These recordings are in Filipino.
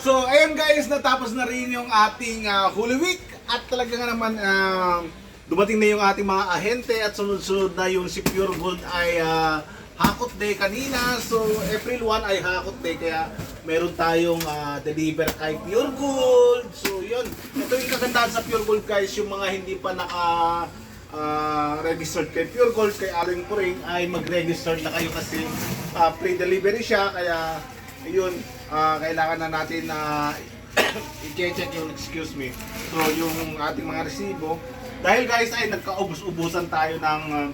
So, ayun guys, natapos na rin yung ating ah, Holy Week at talaga nga naman ah, dumating na yung ating mga ahente at sunod-sunod na yung si Pure Gold ay ah, Hakot Day kanina. So, April 1 ay Hakot Day kaya meron tayong ah, deliver kay Pure Gold. So, yun. Ito yung kagandahan sa Pure Gold guys, yung mga hindi pa naka ah, registered kay Pure Gold kay Aling Puring ay mag-register na kayo kasi ah, pre-delivery siya kaya ayun ah, kailangan na natin na i-check yung excuse me. So yung ating mga resibo. Dahil guys ay nagkaubos-ubusan tayo ng ah,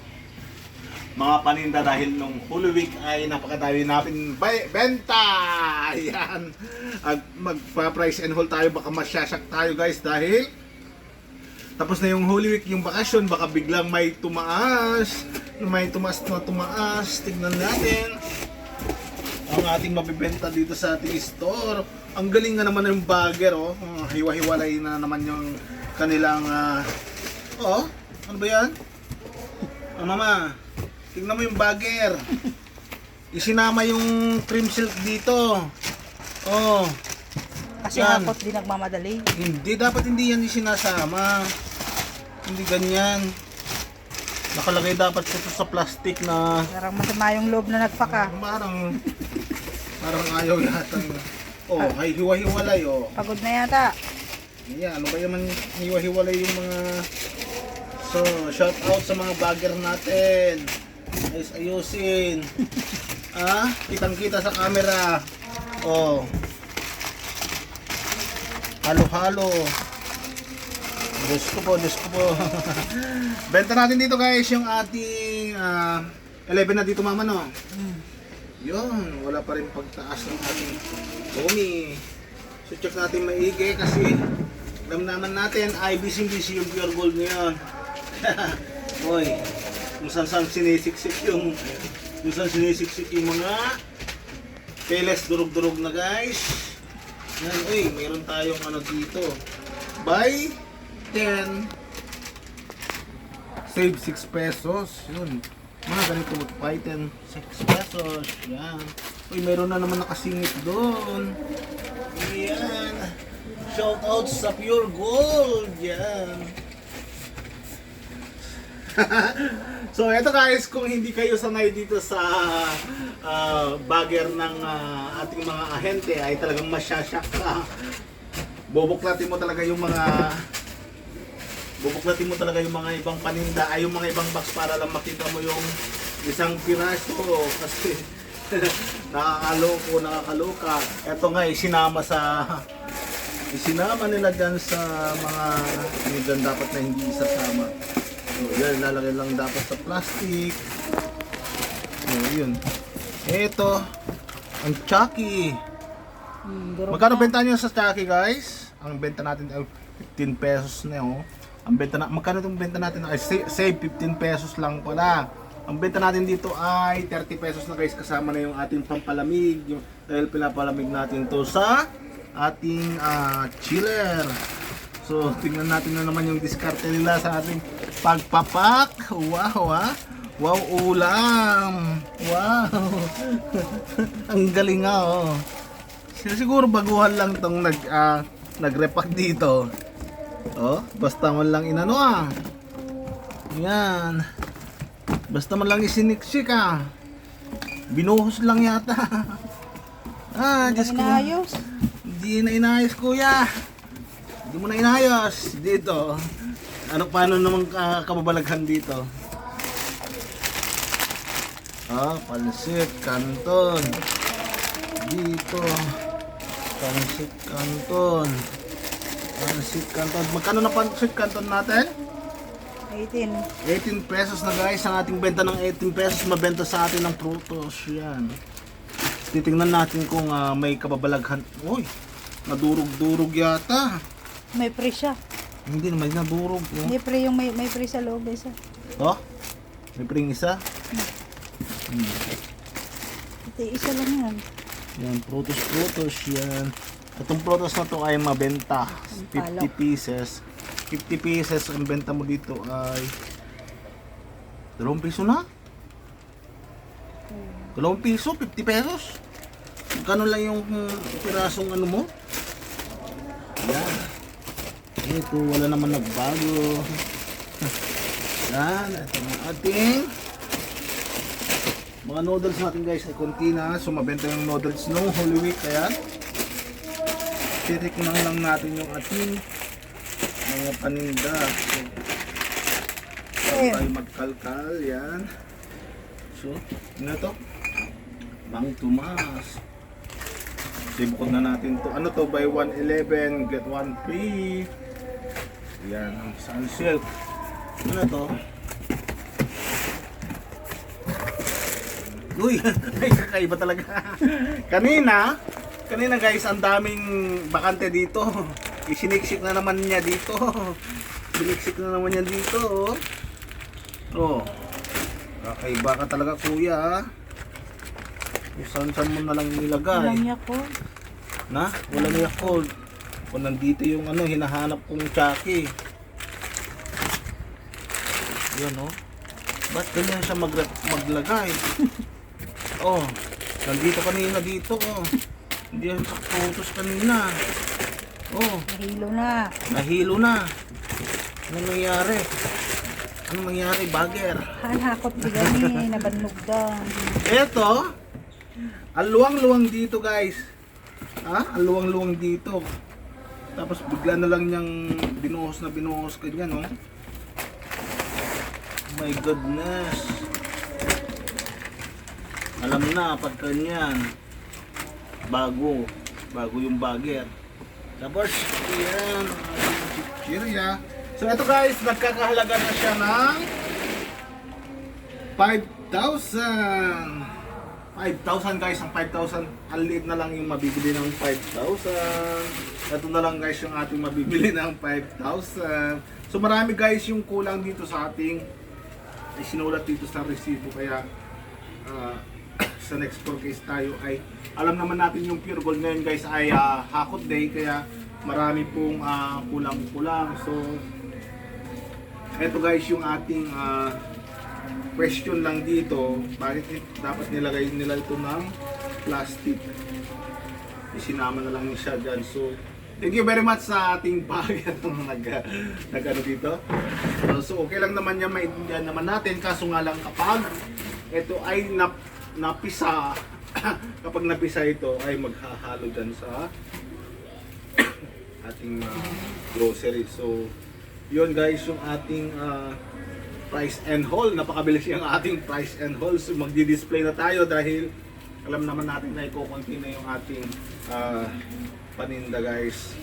mga paninda dahil nung Holy Week ay napakadami natin benta. Ayan. At magpa-price and hold tayo. Baka masyasyak tayo guys dahil tapos na yung Holy Week, yung bakasyon, baka biglang may tumaas, may tumaas na tumaas, tignan natin ang ating mabibenta dito sa ating store. Ang galing nga naman ng bagger, oh. Ah, hiwa-hiwalay na naman yung kanilang, ah, oh, ano ba yan? Oh, mama, tignan mo yung bagger. Isinama yung cream silk dito. Oh, Kasi Yan. hakot din nagmamadali. hindi, dapat hindi yan isinasama. Hindi ganyan. Nakalagay dapat ito sa plastic na Parang masama yung loob na nagpaka. parang parang ayaw yata. Oh, ay hiwa-hiwalay oh. Pagod na yata. Yan, ano ba yaman hiwa-hiwalay yung mga So, shout out sa mga bagger natin. Ayos ayusin. ah, kitang-kita sa camera. Oh. Halo-halo. Diyos ko po, Diyos ko po. Benta natin dito guys yung ating ah, 11 na dito mama no. Yun, wala pa rin pagtaas ng ating Tommy. So check natin maigi kasi alam naman natin busy-busy yung pure gold ngayon. Hoy, kung saan saan sinisiksik yung kung saan sinisiksik yung mga peles durog-durog na guys. Yan, uy, mayroon tayong ano dito. Buy 10 save 6 pesos. Yun. Mga ganito, 10 6 pesos. Yan. Uy, meron na naman nakasingit doon. Yan. Shout out sa Pure Gold. Yan. so eto guys, kung hindi kayo sanay dito sa ah, bagger ng ah, ating mga ahente ay talagang masyasyak ka. Bubuklatin mo talaga yung mga bubuklatin mo talaga yung mga ibang paninda ay yung mga ibang box para lang makita mo yung isang piraso kasi nakakaloko, nakakaloka. Eto nga, isinama sa isinama nila dyan sa mga dyan dapat na hindi isasama. So, yan, lalagay lang dapat sa plastic. So, yun. Ito, ang Chucky. Hmm, Magkano benta niyo sa Chucky, guys? Ang benta natin ay 15 pesos na oh. Ang benta na magkano itong benta natin ay sa- save 15 pesos lang pala. Ang benta natin dito ay 30 pesos na guys kasama na yung ating pampalamig yung dahil pinapalamig natin to sa ating ah, chiller. So, tingnan natin na naman yung diskarte nila sa ating pagpapak. Wow, ah. Wow, ulam. Wow. Ang galing nga, oh. Siguro baguhan lang tong nag ah, nagrepack dito. Oh, basta man lang inano ah. Yan. Basta man lang isiniksik ah. Binuhos lang yata. ah, Diyos ko. inayos. Hindi na inayos kuya. Hindi mo na inayos dito. Ano paano naman ka kababalaghan dito? Ah, pansit, kanton. Dito. Pansit, kanton. Pansit, kanton. Magkano na pansit, kanton natin? 18. 18 pesos na guys ang ating benta ng 18 pesos mabenta sa atin ng prutos yan titingnan natin kung ah, may kababalaghan uy nadurog-durog yata May pre siya. hindi naman nadurog oh. May pre yung may, may pre sa loob isa. oh may pring isa Ito isa lang yan. yan prutos prutos yan itong prutos na to ay mabenta 50 pieces 50 pieces ang benta mo dito ay 2 piso na 2 piso 50 pesos Kano lang yung pirasong ano mo? Yan. Ito, wala naman nagbago. Yan, ito na ating mga noodles natin guys ay konti na. Sumabenta yung noodles no Holy Week. Ayan. Titik lang lang natin yung ating mga paninda. So, tayo magkalkal. Yan. So, ano to? Mang Tomas. Sibukod na natin to. Ano to? Buy 111, get 1 free. Yan. ang Sunsilk. Ano to? Uy, ay kakaiba talaga. kanina, kanina guys, ang daming bakante dito. Isiniksik na naman niya dito. Siniksik na naman niya dito. Oh. Oh. Kakaiba ka talaga kuya. ah. Kung saan saan mo na lang nilagay. Walang niya ko. Na? Wala niya cold. Kung nandito yung ano, hinahanap kong Chucky. Yan oh. Ba't ganyan siya mag maglagay? oh, nandito kanina dito oh. Hindi yan sa photos kanina. Oh, Nahilo na. nahilo na. Ano nangyari? Ano nangyari, bagger? Hanhakot di gani. Nabanugdan. Eto, ang luwang-luwang dito guys. Ha? Ang luwang-luwang dito. Tapos bigla na lang niyang binuhos na binuhos ganyan, no? My goodness. Alam na, pag ganyan. Bago. Bago yung bagger. Tapos, yan. Chichirya. So, ito guys, nagkakahalaga na siya ng 5,000. 5,000 guys, ang 5,000, ang liit na lang yung mabibili ng 5,000. Ito na lang guys yung ating mabibili ng 5,000. So marami guys yung kulang dito sa ating isinulat dito sa resibo kaya ah, sa next forecast tayo ay alam naman natin yung pure gold ngayon guys ay ah, hakot day kaya marami pong ah, kulang-kulang. So ito guys yung ating ah, question lang dito, bakit dapat nilagay nila ito ng plastic? Isinama na lang siya dyan. So, thank you very much sa ating bagay nag, nag ano dito. Uh, so, okay lang naman yan, maintindihan naman natin. Kaso nga lang kapag ito ay nap, napisa, kapag napisa ito ay maghahalo dyan sa ating uh, grocery. So, yun guys, yung ating uh, price and haul. Napakabilis yung ating price and haul. So, magdi-display na tayo dahil alam naman natin na i-continue na yung ating uh, paninda guys.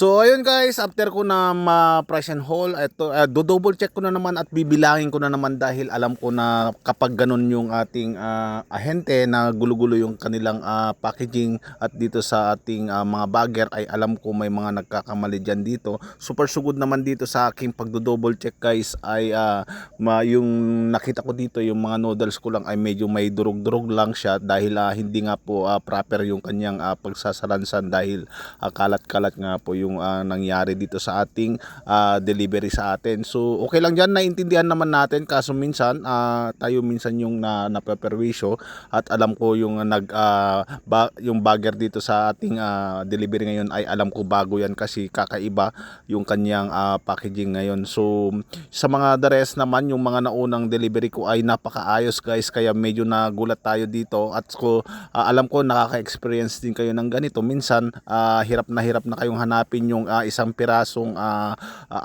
So ayun guys, after ko na ma-price and haul, ito uh, do-double check ko na naman at bibilangin ko na naman dahil alam ko na kapag ganun yung ating ah, ahente na gulo-gulo yung kanilang ah, packaging at dito sa ating ah, mga bagger ay alam ko may mga nagkakamali dyan dito. Super sugod naman dito sa aking pagdo-double check guys ay ah, ma, yung nakita ko dito yung mga noodles ko lang ay medyo may durog-durog lang siya dahil ah, hindi nga po ah, proper yung kanyang ah, pagsasalansan dahil ah, kalat-kalat nga po yung ah, nangyari dito sa ating ah, delivery sa atin. So okay lang diyan naintindihan naman natin. Kaso minsan ah, tayo minsan yung na napeperwisyo at alam ko yung ah, nag ah, ba, yung bagger dito sa ating ah, delivery ngayon ay alam ko bago yan kasi kakaiba yung kanyang ah, packaging ngayon. So sa mga the rest naman yung mga naunang delivery ko ay napakaayos guys. Kaya medyo nagulat tayo dito. At ko ah, alam ko nakaka-experience din kayo ng ganito. Minsan ah, hirap na hirap na kayong hanapin yung ah, isang pirasong ah,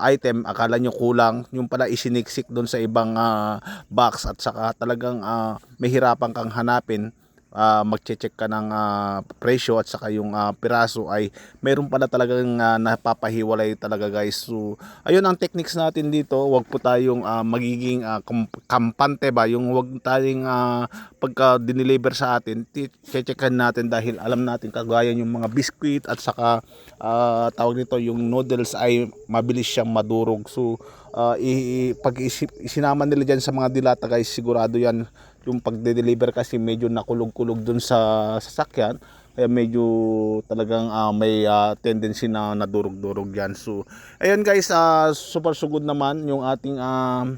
item. Akala nyo kulang. Yung pala isiniksik doon sa ibang ah, box at saka talagang ah, may hirapan kang hanapin ah, magche-check ka ng ah, presyo at saka yung ah, piraso ay meron pala talagang ah, napapahiwalay talaga guys. So ayun ang techniques natin dito, wag po tayong ah, magiging kam- kampante ba, yung wag tayong ah, pagka dineliver sa atin, ti- checkan natin dahil alam natin kagaya yung mga biscuit at saka ah, tawag nito yung noodles ay mabilis siyang madurog. So ah, i- pag isinama nila dyan sa mga dilata guys, sigurado yan yung pagde-deliver kasi medyo nakulog-kulog dun sa sasakyan kaya medyo talagang ah, may ah, tendency na nadurog-durog yan so ayun guys ah, super sugod naman yung ating ah,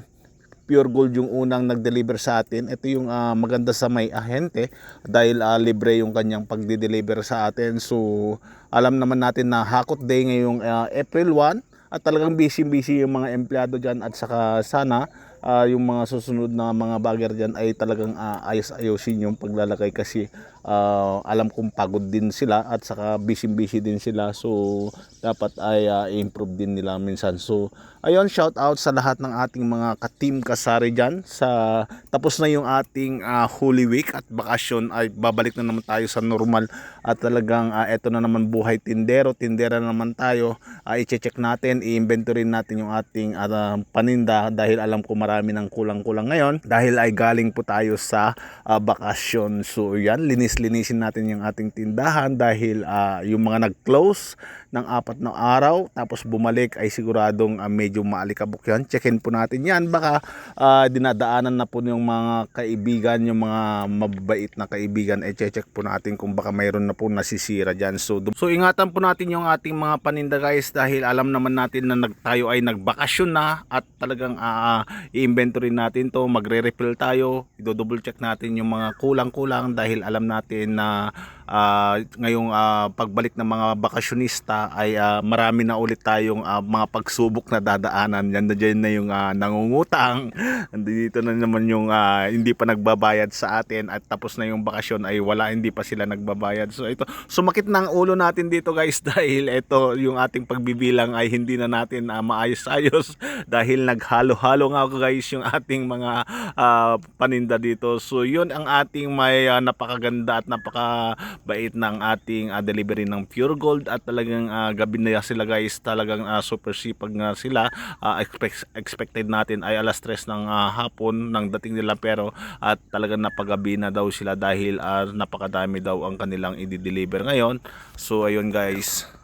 Pure Gold yung unang nag-deliver sa atin. Ito yung ah, maganda sa may ahente dahil ah, libre yung kanyang pagdi-deliver sa atin. So alam naman natin na Hakot Day ngayong ah, April 1 at talagang busy-busy yung mga empleyado dyan at saka sana ah, yung mga susunod na mga bagger dyan ay talagang ah, ayos-ayosin yung paglalakay kasi ah, alam kong pagod din sila at saka busy-busy din sila. So dapat ay ah, i-improve din nila minsan. So ayun shout out sa lahat ng ating mga ka-team kasari dyan. Sa tapos na yung ating ah, Holy Week at bakasyon ay babalik na naman tayo sa normal. At talagang ah, eto na naman buhay tindero. Tindera na naman tayo. Uh, i-check natin i-inventory natin yung ating ah, paninda dahil alam ko marami ng kulang-kulang ngayon dahil ay galing po tayo sa ah, bakasyon. So yan linis-linisin natin yung ating tindahan dahil ah, yung mga nag-close ng apat na araw tapos bumalik ay siguradong ah, medyo maalikabok yan. Checkin po natin yan. Baka ah, dinadaanan na po yung mga kaibigan yung mga mababait na kaibigan ay check po natin kung baka mayroon na po nasisira dyan. So, so ingatan po natin yung ating mga paninda guys dahil alam naman natin na nag, tayo ay nagbakasyon na at talagang ah, i-inventory natin to magre-refill tayo i-double check natin yung mga kulang-kulang dahil alam natin na ah, ngayong ah, pagbalik ng mga bakasyonista ay ah, marami na ulit tayong ah, mga pagsubok na dadaanan. Yan na dyan na yung ah, nangungutang. Dito na naman yung ah, hindi pa nagbabayad sa atin at tapos na yung bakasyon ay wala hindi pa sila nagbabayad. So ito sumakit ng ulo natin dito guys dahil ito yung ating pagbibilang ay hindi na natin ah, maayos-ayos. Dahil naghalo-halo nga guys yung ating mga ah, paninda dito. So yun ang ating may ah, napakaganda at napakabait ng ating ah, delivery ng pure gold at talagang ah, gabi na sila guys. Talagang ah, super sipag nga sila. Ah, expect, expected natin ay alas 3 ng ah, hapon ng dating nila. Pero at talagang napagabi na daw sila dahil ah, napakadami daw ang kanilang i-deliver ngayon. So ayun guys